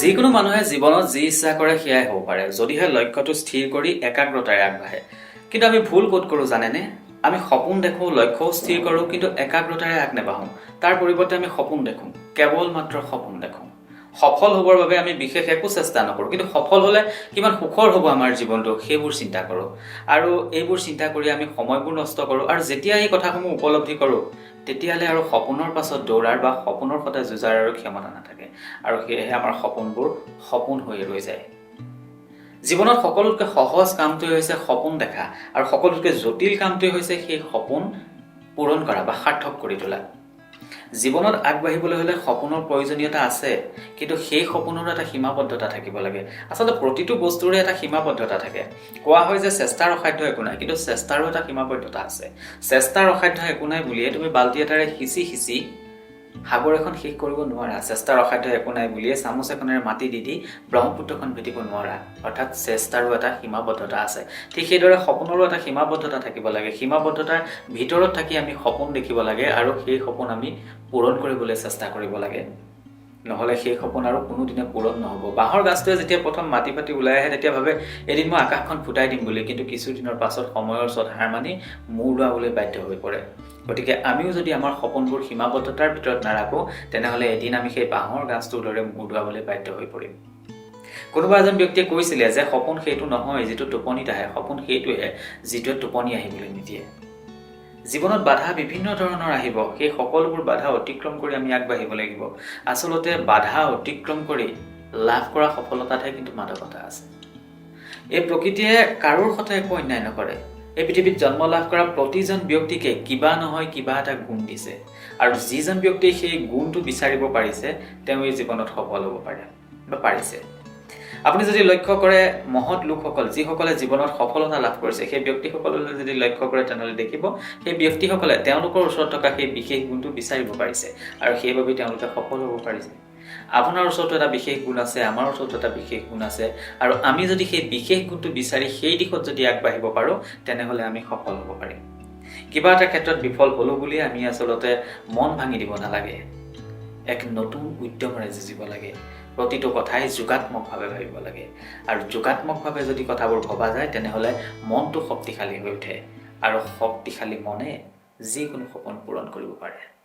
যিকোনো মানুহে জীৱনত যি ইচ্ছা কৰে সেয়াই হ'ব পাৰে, যদিহে লক্ষ্যটো স্থিৰ কৰি একাগ্ৰতাৰে আগবাঢ়ে। কিন্তু আমি ভুল ক'ত কৰোঁ জানেনে? আমি সপোন দেখোঁ, লক্ষ্যও স্থিৰ কৰোঁ, কিন্তু একাগ্ৰতাৰে আগ নেবাঢ়োঁ। তাৰ পৰিৱৰ্তে আমি সপোন দেখোঁ কেৱল মাত্ৰ সপোন দেখোঁ। সফল হ'বৰ বাবে আমি বিশেষ একো চেষ্টা নকৰোঁ। কিন্তু সফল হ'লে কিমান সুখৰ হ'ব আমাৰ জীৱনটো সেইবোৰ চিন্তা কৰোঁ। আৰু এইবোৰ চিন্তা কৰি আমি সময়বোৰ নষ্ট কৰোঁ। আৰু যেতিয়া এই কথাসমূহ উপলব্ধি কৰোঁ তেতিয়াহ'লে আৰু সপোনৰ পাছত দৌৰাৰ বা সপোনৰ সৈতে যুঁজাৰ আৰু ক্ষমতা নাথাকে। আৰু সেয়েহে আমাৰ সপোনবোৰ সপোন হৈ ৰৈ যায়। জীৱনত সকলোতকৈ সহজ কামটোৱে হৈছে সপোন দেখা। আৰু সকলোতকৈ জটিল কামটোৱে হৈছে সেই সপোন পূৰণ কৰা বা সাৰ্থক কৰি তোলা। জীৱনত আগবাঢ়িবলৈ হ'লে সপোনৰ প্ৰয়োজনীয়তা আছে, কিন্তু সেই সপোনৰো এটা সীমাবদ্ধতা থাকিব লাগে। আচলতে প্ৰতিটো বস্তুৰে এটা সীমাবদ্ধতা থাকে। কোৱা হয় যে চেষ্টাৰ অসাধ্য একো নাই, কিন্তু চেষ্টাৰো এটা সীমাবদ্ধতা আছে। চেষ্টাৰ অসাধ্য একো নাই বুলিয়ে তুমি বাল্টি এটাৰে সিঁচি সিঁচি সাগৰ এখন শেষ কৰিব নোৱাৰা চেষ্টাৰ অসাধ্য একো নাই বুলিয়ে চামুচ এখনেৰে মাটি দি দি ব্ৰহ্মপুত্ৰখন ভেটিব নোৱাৰা। অৰ্থাৎ চেষ্টাৰো এটা সীমাবদ্ধতা আছে। ঠিক সেইদৰে সপোনৰো এটা সীমাবদ্ধতা থাকিব লাগে। সীমাবদ্ধতাৰ ভিতৰত থাকি আমি সপোন দেখিব লাগে আৰু সেই সপোন আমি পূৰণ কৰিবলৈ চেষ্টা কৰিব লাগে। নহ'লে সেই সপোন আৰু কোনোদিনে পূৰণ নহ'ব। বাঁহৰ গাছটোৱে যেতিয়া প্ৰথম মাটি ফাটি ওলাই আহে তেতিয়া ভাবে এদিন মই আকাশখন ফুটাই দিম বুলি। কিন্তু কিছুদিনৰ পাছত সময়ৰ ওচৰত হাৰ মানি মূৰ লোৱাবলৈ বাধ্য হৈ পৰে। গতিকে আমিও যদি আমাৰ সপোনবোৰ সীমাবদ্ধতাৰ ভিতৰত নাৰাখোঁ তেনেহ'লে এদিন আমি সেই বাঁহৰ গাছটোৰ দৰে মূৰ ধোৱাবলৈ বাধ্য হৈ পৰিম। কোনোবা এজন ব্যক্তিয়ে কৈছিলে যে সপোন সেইটো নহয় যিটো টোপনিত আহে সপোন সেইটোহে যিটোৱে টোপনি আহিবলৈ নিদিয়ে। জীৱনত বাধা বিভিন্ন ধৰণৰ আহিব। সেই সকলোবোৰ বাধা অতিক্ৰম কৰি আমি আগবাঢ়িব লাগিব। আচলতে বাধা অতিক্ৰম কৰি লাভ কৰা সফলতাতহে কিন্তু মাদকতা আছে। এই প্ৰকৃতিয়ে কাৰোৰ সতে একো অন্যায় নকৰে। এই পৃথিৱীত জন্ম লাভ কৰা প্ৰতিজন ব্যক্তিকে কিবা নহয় কিবা এটা গুণ দিছে। আৰু যিজন ব্যক্তিয়ে সেই গুণটো বিচাৰিব পাৰিছে তেওঁ এই জীৱনত সফল হ'ব পাৰে বা পাৰিছে। আপুনি যদি লক্ষ্য কৰে মহৎ লোকসকল যিসকলে জীৱনত সফলতা লাভ কৰিছে সেই ব্যক্তিসকললৈ যদি লক্ষ্য কৰে তেনেহ'লে দেখিব সেই ব্যক্তিসকলে তেওঁলোকৰ ওচৰত থকা সেই বিশেষ গুণটো বিচাৰিব পাৰিছে আৰু সেইবাবে তেওঁলোকে সফল হ'ব পাৰিছে। আপোনাৰ ওচৰতো এটা বিশেষ গুণ আছে আমাৰ ওচৰতো এটা বিশেষ গুণ আছে আৰু আমি যদি সেই বিশেষ গুণটো বিচাৰি সেই দিশত যদি আগবাঢ়িব পাৰোঁ তেনেহ'লে আমি সফল হ'ব পাৰিম। কিবা এটা ক্ষেত্ৰত বিফল হ'লোঁ বুলি আমি আচলতে মন ভাঙি দিব নালাগে। এক নতুন উদ্যমেৰে যুঁজিব লাগে প্ৰতিটো কথাই যোগাত্মকভাৱে ভাবিব লাগে। আৰু যোগাত্মকভাৱে যদি কথাবোৰ ভবা যায়, তেনেহ'লে মনটো শক্তিশালী হৈ উঠে। আৰু শক্তিশালী মনে যিকোনো সপোন পূৰণ কৰিব পাৰে।